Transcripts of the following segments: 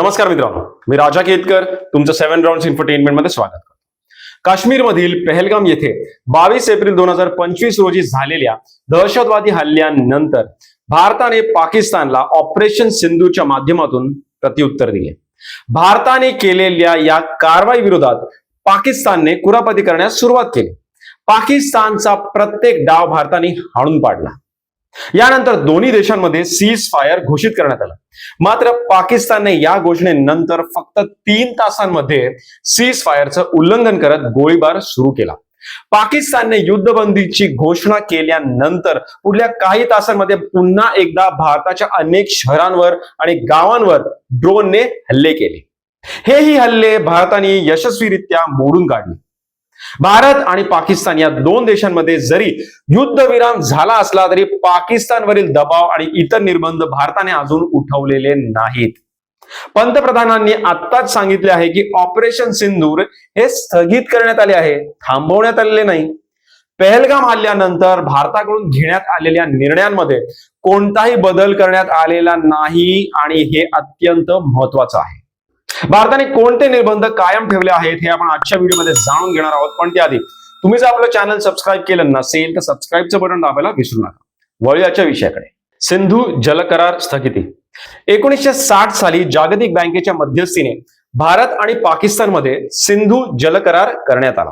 नमस्कार मित्रांनो मी राजा केतकर तुमचं सेव्हन राऊंड इन्फरटेनमेंटमध्ये स्वागत करतो. काश्मीरमधील पहलगाम येथे बावीस एप्रिल दोन हजार पंचवीस रोजी झालेल्या दहशतवादी हल्ल्यानंतर भारताने पाकिस्तानला ऑपरेशन सिंधूच्या माध्यमातून प्रत्युत्तर दिले. भारताने केलेल्या या कारवाई विरोधात पाकिस्तानने कुरापती करण्यास सुरुवात केली. पाकिस्तानचा प्रत्येक डाव भारताने हाणून पाडला. यानंतर दोन्ही देशांमध्ये सीज फायर घोषित करण्यात आला. मात्र पाकिस्तानने या घोषणेनंतर फक्त तीन तासांमध्ये सीज फायरचं उल्लंघन करत गोळीबार सुरू केला. पाकिस्तानने युद्धबंदीची घोषणा केल्यानंतर पुढल्या काही तासांमध्ये पुन्हा एकदा भारताच्या अनेक शहरांवर आणि गावांवर ड्रोनने हल्ले केले. हेही हल्ले भारताने यशस्वीरित्या मोडून काढले. भारत आणि पाकिस्तान या दोन देशांमध्ये जरी युद्धविराम झाला असला तरी पाकिस्तानवरील दबाव आणि इतर निर्बंध भारताने अजून उठवलेले नाहीत. पंतप्रधानांनी आत्ताच सांगितले आहे की ऑपरेशन सिंदूर हे स्थगित करण्यात आले आहे थांबवण्यात आलेले नाही. पहलगाम हल्ल्यानंतर भारताकडून घेण्यात आलेल्या निर्णयांमध्ये कोणताही बदल करण्यात आलेला नाही आणि हे अत्यंत महत्वाचं आहे. भारताने कोणते निर्बंध कायम ठेवले आहेत हे आपण आजच्या व्हिडिओमध्ये जाणून घेणार आहोत. पण त्याआधी तुम्ही जर आपलं चॅनल सबस्क्राईब केलं नसेल तर सबस्क्राईबचं बटन दाबायला विसरू नका. वळूयाच्या विषयाकडे. सिंधू जलकरार स्थगिती. एकोणीसशे साठ साली जागतिक बँकेच्या मध्यस्थीने भारत आणि पाकिस्तानमध्ये सिंधू जलकरार करण्यात आला.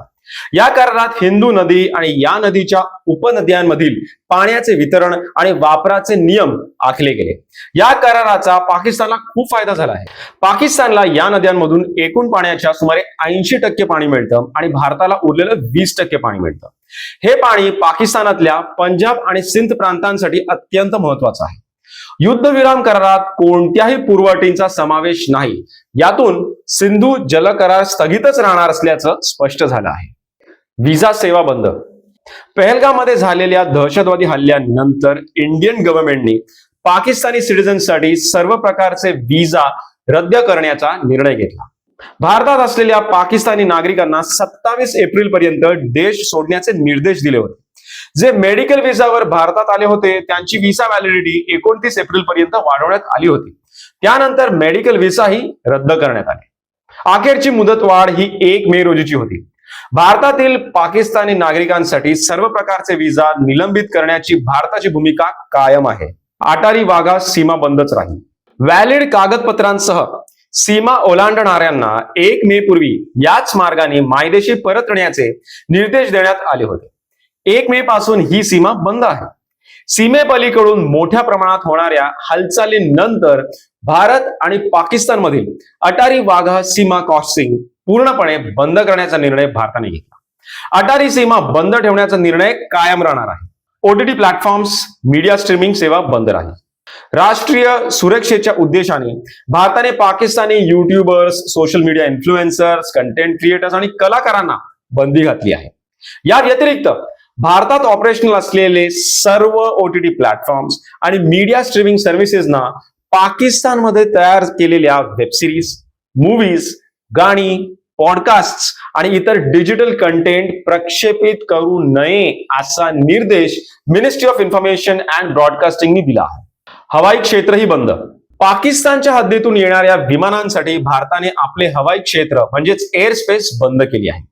या करारात हिंदू नदी आणि या नदीच्या उपनद्यांमधील पाण्याचे वितरण आणि वापराचे नियम आखले गेले. या कराराचा पाकिस्तानला खूप फायदा झाला आहे. पाकिस्तानला या नद्यांमधून एकूण पाण्याच्या सुमारे ऐंशी टक्के पाणी मिळतं आणि भारताला उरलेलं वीस टक्के पाणी मिळतं. हे पाणी पाकिस्तानातल्या पंजाब आणि सिंध प्रांतांसाठी अत्यंत महत्वाचं आहे. युद्धविराम करारात कोणत्याही पुरवठींचा समावेश नाही. यातून सिंधू जलकरार स्थगितच राहणार असल्याचं स्पष्ट झालं आहे. विजा सेवा बंद. पहलगामध्ये झालेल्या दहशतवादी हल्ल्यानंतर इंडियन गव्हर्नमेंटने पाकिस्तानी सिटिझन्ससाठी सर्व प्रकारचे विजा रद्द करण्याचा निर्णय घेतला. भारतात असलेल्या पाकिस्तानी नागरिकांना सत्तावीस एप्रिल पर्यंत देश सोडण्याचे निर्देश दिले होते. जे मेडिकल विजावर भारतात आले होते त्यांची व्हिसा व्हॅलिडिटी एकोणतीस एप्रिल पर्यंत वाढवण्यात आली होती. त्यानंतर मेडिकल व्हिसाही रद्द करण्यात आले. अखेरची मुदतवाढ ही एक मे रोजीची होती. भारतातील पाकिस्तानी नागरिकांसाठी सर्व प्रकारचे विजा निलंबित करण्याची भारताची भूमिका कायम आहे. आटारी वाघा सीमा बंदच राहील. व्हॅलिड कागदपत्रांसह सीमा ओलांडणाऱ्यांना एक मे पूर्वी याच मार्गाने मायदेशी परतण्याचे निर्देश देण्यात आले होते. एक मे पासून ही सीमा बंद आहे. सीमेपलीकडून मोठ्या प्रमाणात होणाऱ्या हालचालींनंतर भारत आणि पाकिस्तानमधील अटारी वाघा सीमा क्रॉसिंग पूर्णपणे बंद करण्याचा निर्णय भारताने घेतला. अटारी सीमा बंद ठेवण्याचा निर्णय कायम राहणार आहे. ओटीटी प्लॅटफॉर्म्स मीडिया स्ट्रीमिंग सेवा बंद राहील. राष्ट्रीय सुरक्षेच्या उद्देशाने भारताने Pakistani YouTubers social media influencers content creators आणि कलाकारांना बंदी घातली आहे. या व्यतिरिक्त भारतात ऑपरेशनल असलेले सर्व ओटीटी प्लॅटफॉर्म्स आणि मीडिया स्ट्रीमिंग सर्व्हिसेसना पाकिस्तानमध्ये तयार केलेल्या वेबसिरीज मूवीज गाणी पॉडकास्ट आणि इतर डिजिटल कंटेंट प्रक्षेपित करू नये असा निर्देश मिनिस्ट्री ऑफ इन्फॉर्मेशन अँड ब्रॉडकास्टिंगनी दिला हवाई क्षेत्रही बंद. पाकिस्तानच्या हद्दीतून येणाऱ्या विमानांसाठी भारताने आपले हवाई क्षेत्र म्हणजेच एअर स्पेस बंद केली आहे.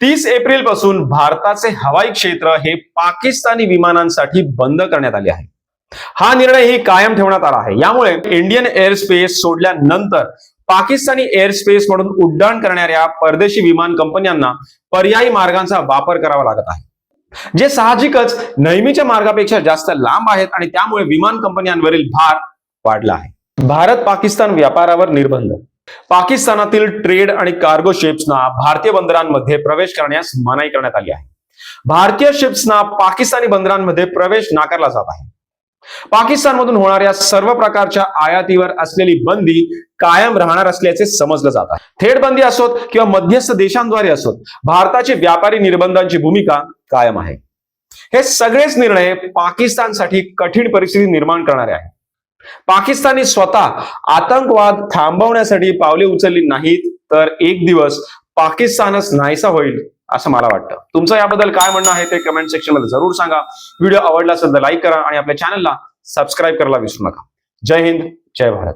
तीस एप्रिलपासून भारताचे हवाई क्षेत्र हे पाकिस्तानी विमानांसाठी बंद करण्यात आले आहे. हा निर्णयही कायम ठेवण्यात आला आहे. यामुळे इंडियन एअर स्पेस सोडल्यानंतर पाकिस्तानी एअर स्पेस म्हणून उड्डाण करणाऱ्या परदेशी विमान कंपन्यांना पर्यायी मार्गांचा वापर करावा लागत आहे. जे साहजिकच नेहमीच्या मार्गापेक्षा जास्त लांब आहेत आणि त्यामुळे विमान कंपन्यांवरील भार वाढला आहे. भारत पाकिस्तान व्यापारावर निर्बंध. पाकिस्तानातील ट्रेड आणि कार्गो शिप्सना भारतीय बंदरांमध्ये प्रवेश करण्यास मनाई करण्यात आली आहे. भारतीय शिप्सना पाकिस्तानी बंदरांमध्ये प्रवेश नाकारला जात आहे. पाकिस्तानमधून होणाऱ्या सर्व प्रकारच्या आयातीवर असलेली बंदी कायम राहणार असल्याचे समजलं जात थेट बंदी असोत किंवा मध्यस्थ देशांद्वारे असोत भारताची व्यापारी निर्बंधांची भूमिका कायम आहे. हे सगळेच निर्णय पाकिस्तानसाठी कठीण परिस्थिती निर्माण करणारे आहे पाकिस्तानी स्वतः आतंकवाद थांबवण्यासाठी पावले उचलली नाहीत तर एक दिवस पाकिस्तानच नाहीसा होईल असं मला वाटतं. तुमचं याबद्दल काय म्हणणं आहे ते कमेंट सेक्शनमध्ये जरूर सांगा. व्हिडिओ आवडला असेल तर लाईक करा आणि आपल्या चॅनलला सबस्क्राईब करायला विसरू नका. जय हिंद जय भारत.